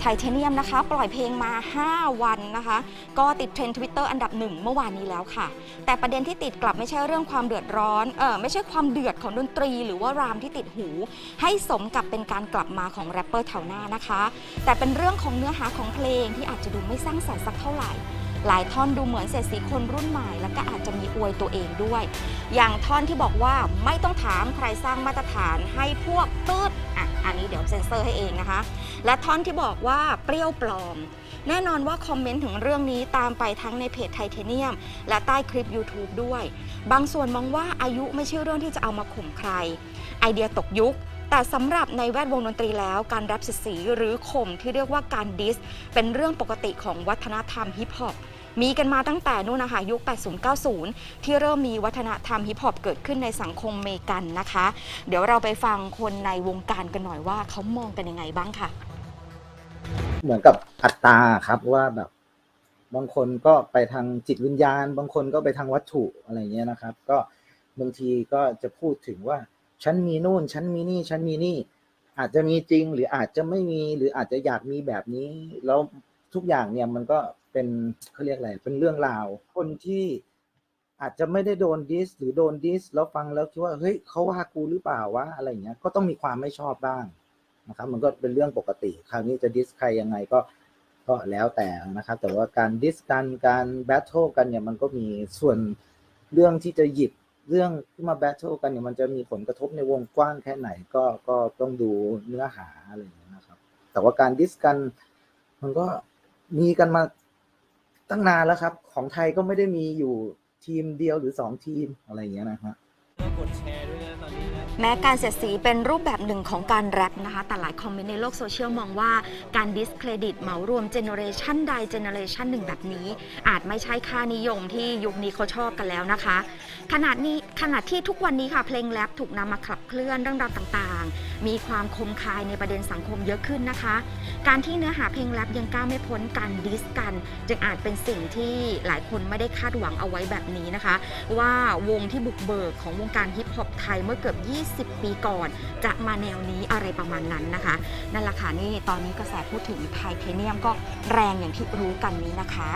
ไทเทเนียมนะคะ ปล่อยเพลงมา 5 วันนะคะ ก็ติดเทรนด์ทวิตเตอร์อันดับหนึ่งเมื่อวานนี้แล้วค่ะ แต่ประเด็นที่ติดกลับไม่ใช่เรื่องความเดือดร้อนเออไม่ใช่ความเดือดของดนตรี หรือว่ารามที่ติดหู ให้สมกับเป็นการกลับมาของแรปเปอร์แถวหน้านะคะ แต่เป็นเรื่องของเนื้อหาของเพลงที่อาจจะดูไม่สร้างสรรค์สักเท่าไหร่หลายท่อนดูเหมือนเสียดสีคนรุ่นใหม่ แล้วก็อาจจะมีอวยตัวเองด้วย อย่างท่อนที่บอกว่าไม่ต้องถามใครสร้างมาตรฐานให้พวกตืด อะอันนี้เดี๋ยวเซ็นเซอร์ให้เองนะคะ และท่อนที่บอกว่าเปรี้ยวปลอม แน่นอนว่าคอมเมนต์ถึงเรื่องนี้ตามไปทั้งในเพจไทเทเนียม และใต้คลิป YouTube ด้วย บางส่วนมองว่าอายุไม่ใช่เรื่องที่จะเอามาข่มใคร ไอเดียตกยุคแต่สำหรับในแวดวงดนตรีแล้วการรับสิทธิ์สีหรือข่มที่เรียกว่าการดิส เป็นเรื่องปกติของวัฒนธรรมฮิปฮอป มีกันมาตั้งแต่นู่นนะคะยุค 80-90 ที่เริ่มมีวัฒนธรรมฮิปฮอปเกิดขึ้นในสังคมเมกันนะคะ เดี๋ยวเราไปฟังคนในวงการกันหน่อยว่าเขามองกันยังไงบ้างค่ะ เหมือนกับอัตตราครับว่าแบบบางคนก็ไปทางจิตวิญญาณ บางคนก็ไปทางวัตถุอะไรเงี้ยนะครับ ก็บางทีก็จะพูดถึงว่าฉันมีนู่นฉันมีนี่ฉันมีนี่ อาจจะมีจริงหรืออาจจะไม่มีหรืออาจจะอยากมีแบบนี้ แล้วทุกอย่างเนี่ยมันก็ เป็นเขาเรียกอะไรเป็นเรื่องราว คนที่อาจจะไม่ได้โดนดิสหรือโดนดิสแล้วฟังแล้วคิดว่าเฮ้ยเขาว่ากูหรือเปล่าวะอะไรเงี้ยก็ต้องมีความไม่ชอบบ้างนะครับ มันก็เป็นเรื่องปกติ คราวนี้จะดิสใครยังไงก็ก็แล้วแต่นะครับ แต่ว่าการดิสกันการแบทเทิลกันเนี่ยมันก็มีส่วนเรื่องที่จะหยิบเรื่องที่มาแบทเทิลกันเนี่ยมันจะมีผลกระทบในวงกว้างแค่ไหนก็ก็ต้องดูเนื้อหาอะไรอย่างเงี้ยนะครับ แต่ว่าการดิสกันมันก็มีกันมา ตั้งนานแล้วครับ ของไทยก็ไม่ได้มีอยู่ทีมเดียวหรือสองทีมอะไรอย่างเงี้ยนะครับ แม้การเสียดสีเป็นรูปแบบหนึ่งของการแรปนะคะ แต่หลายคอมเมนต์ในโลกโซเชียลมองว่าการดิสเครดิตเหมารวมเจเนอเรชันใดเจเนอเรชันหนึ่งแบบนี้ อาจไม่ใช่ค่านิยมที่ยุคนี้เขาชอบกันแล้วนะคะ ขนาดนี้ขนาดที่ทุกวันนี้ค่ะเพลงแรปถูกนำมาขับเคลื่อนเรื่องราวต่างๆ มีความคมคายในประเด็นสังคมเยอะขึ้นนะคะ การที่เนื้อหาเพลงแรปยังก้าวไม่พ้นการดิสกัน จึงอาจเป็นสิ่งที่หลายคนไม่ได้คาดหวังเอาไว้แบบนี้นะคะ ว่าวงที่บุกเบิกของวงการฮิปฮอปไทยเมื่อเกือบ20ปีก่อน จะมาแนวนี้อะไรประมาณนั้นนะคะ นั่นแหละค่ะนี่ตอนนี้กระแสพูดถึงไทเทเนียมก็แรงอย่างที่รู้กันนี้นะคะ